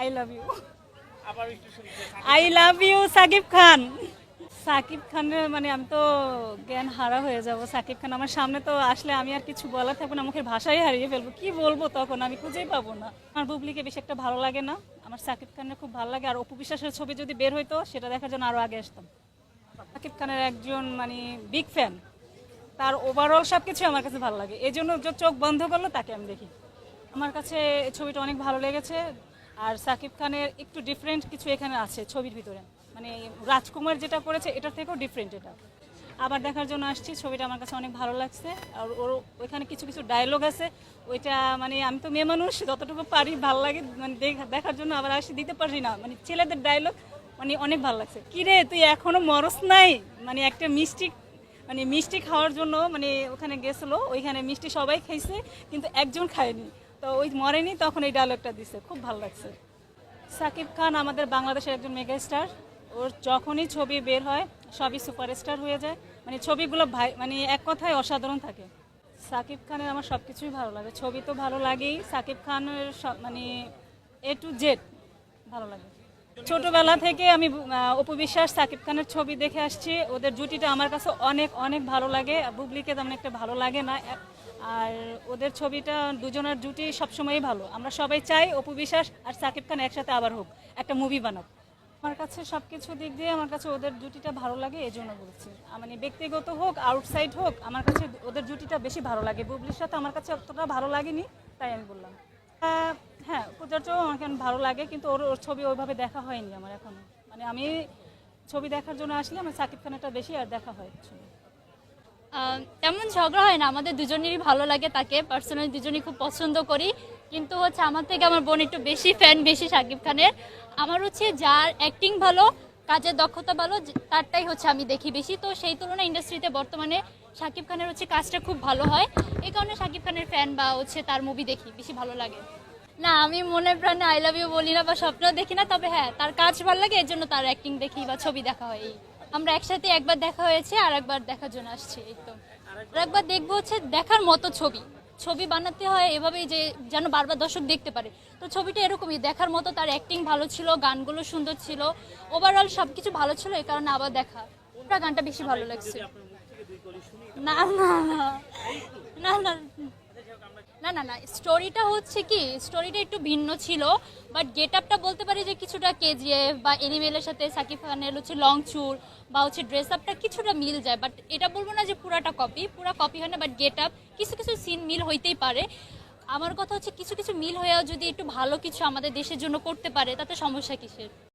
I love you আবার I love you Shakib Khan. Shakib খানের মানে আমি তো জ্ঞান হারা হয়ে যাব। সাকিব খান আমার সামনে তো আসলে আমি আর কিছু বলার থাকব না মুখের ভাষাই হারিয়ে ফেলব। কি বলব তখন? আমি খুঁজেই পাবো না। আমার বুবলিকে বেশি একটা ভালো লাগে না। আমার সাকিব খানের খুব ভালো লাগে। আর অপু বিশ্বাসের ছবি যদি বের হইতো সেটা দেখার জন্য আরও আগে আসতাম। সাকিব খানের একজন মানে বিগ ফ্যান তার ওভারঅল সব কিছু আমার কাছে ভালো লাগে। এই জন্য যে চোখ বন্ধ করল তাকে আমি দেখি। আমার কাছে ছবিটা অনেক ভালো লেগেছে। আর সাকিব খানের একটু ডিফারেন্ট কিছু এখানে আছে ছবির ভিতরে। মানে রাজকুমার যেটা করেছে এটার থেকেও ডিফারেন্ট এটা। আবার দেখার জন্য আসছি, ছবিটা আমার কাছে অনেক ভালো লাগছে। আর ওর ওইখানে কিছু কিছু ডায়লগ আছে। ওইটা মানে আমি তো মেয়ে মানুষ, যতটুকু পারি ভালো লাগে মানে দেখা- দেখার জন্য আবার আসি, দিতে পারি না। মানে ছেলেদের ডায়লগ মানে অনেক ভালো লাগছে। কিরে তুই এখনও মরস নাই? মানে একটা মিষ্টি মানে মিষ্টি খাওয়ার জন্য মানে ওখানে গেছিল, ওইখানে মিষ্টি সবাই খাইছে, কিন্তু একজন খায়নি। তো ওই মরেনি তখন এই ডায়লগটা দিছে। খুব ভালো লাগছে। সাকিব খান আমাদের বাংলাদেশের একজন মেগা স্টার ওর যখনই ছবি বের হয় সবই সুপারস্টার হয়ে যায়। মানে ছবিগুলো ভাই মানে এক কথায় অসাধারণ থাকে। সাকিব খানের আমার সব কিছুই ভালো লাগে। ছবি তো ভালো লাগেই। সাকিব খানের সব মানে এ টু জেড ভালো লাগে। ছোটবেলা থেকে আমি আহ, অপু বিশ্বাস সাকিব খানের ছবি দেখে আসছি। ওদের জুটিটা আমার কাছে অনেক অনেক ভালো লাগে। বুবলিকে তেমন একটা ভালো লাগে না। আর ওদের ছবিটা দুজনের জুটি সবসময়ই ভালো। আমরা সবাই চাই অপু বিশ্বাস আর সাকিব খান একসাথে আবার হোক, একটা মুভি বানাক। আমার কাছে সব কিছু দিক দিয়ে আমার কাছে ওদের জুটিটা ভালো লাগে এই জন্য বলছি মানে ব্যক্তিগত হোক আউটসাইড হোক, আমার কাছে ওদের জুটিটা বেশি ভালো লাগে। বুবলির সাথে আমার কাছে অতটা ভালো লাগেনি, তাই আমি বললাম। হ্যাঁ পূজাটাও আমার এখন ভালো লাগে, কিন্তু ওর ওর ছবি ওইভাবে দেখা হয়নি আমার এখনও। মানে আমি ছবি দেখার জন্য আসলে আমার সাকিব খানেরটা বেশি আর দেখা হয়। ছবি তেমন ঝগড়া হয় না, আমাদের দুজনেরই ভালো লাগে তাকে পার্সোনালি দুজনেই খুব পছন্দ করি। কিন্তু হচ্ছে আমার থেকে আমার বোন একটু বেশি ফ্যান বেশি শাকিব খানের। আমার হচ্ছে যার অ্যাক্টিং ভালো, কাজের দক্ষতা ভালো তারটাই হচ্ছে আমি দেখি বেশি। তো সেই তুলনায় ইন্ডাস্ট্রিতে বর্তমানে শাকিব খানের হচ্ছে কাজটা খুব ভালো হয়। এই কারণে শাকিব খানের ফ্যান বা হচ্ছে তার মুভি দেখি, বেশি ভালো লাগে। না, আমি মনে প্রাণে আই লাভ ইউ বলি না বা স্বপ্নও দেখি না, তবে হ্যাঁ তার কাজ ভালো লাগে, এর জন্য তার অ্যাক্টিং দেখি বা ছবি দেখা হয়, এই। আমরা একসাথে একবার দেখা হয়েছে আর একবার দেখার জন্য আসছি তো। আর একবার দেখব হচ্ছে দেখার মতো ছবি। ছবি বানাতে হয় এভাবেই যে যেন বারবার দর্শক দেখতে পারে। তো ছবিটা এরকমই, দেখার মতো তার অ্যাক্টিং ভালো ছিল, গানগুলো সুন্দর ছিল। ওভারঅল সব কিছু ভালো ছিল, এই কারণে আবার দেখা। গানটা বেশি ভালো লাগছে। না না না। না না না না না স্টোরিটা হচ্ছে কি স্টোরিটা একটু ভিন্ন ছিল বাট গেট আপটা বলতে পারি যে কিছুটা কেজিএফ বা এনিমেলের সাথে সাকিব খানের হচ্ছে লং চুর বা হচ্ছে ড্রেস আপটা কিছুটা মিল যায় বাট এটা বলব না যে পুরাটা কপি পুরা কপি হয় না বাট গেট আপ কিছু কিছু সিন মিল হইতেই পারে। আমার কথা হচ্ছে কিছু কিছু মিল হয়েও যদি একটু ভালো কিছু আমাদের দেশের জন্য করতে পারে, তাতে সমস্যা কিসের?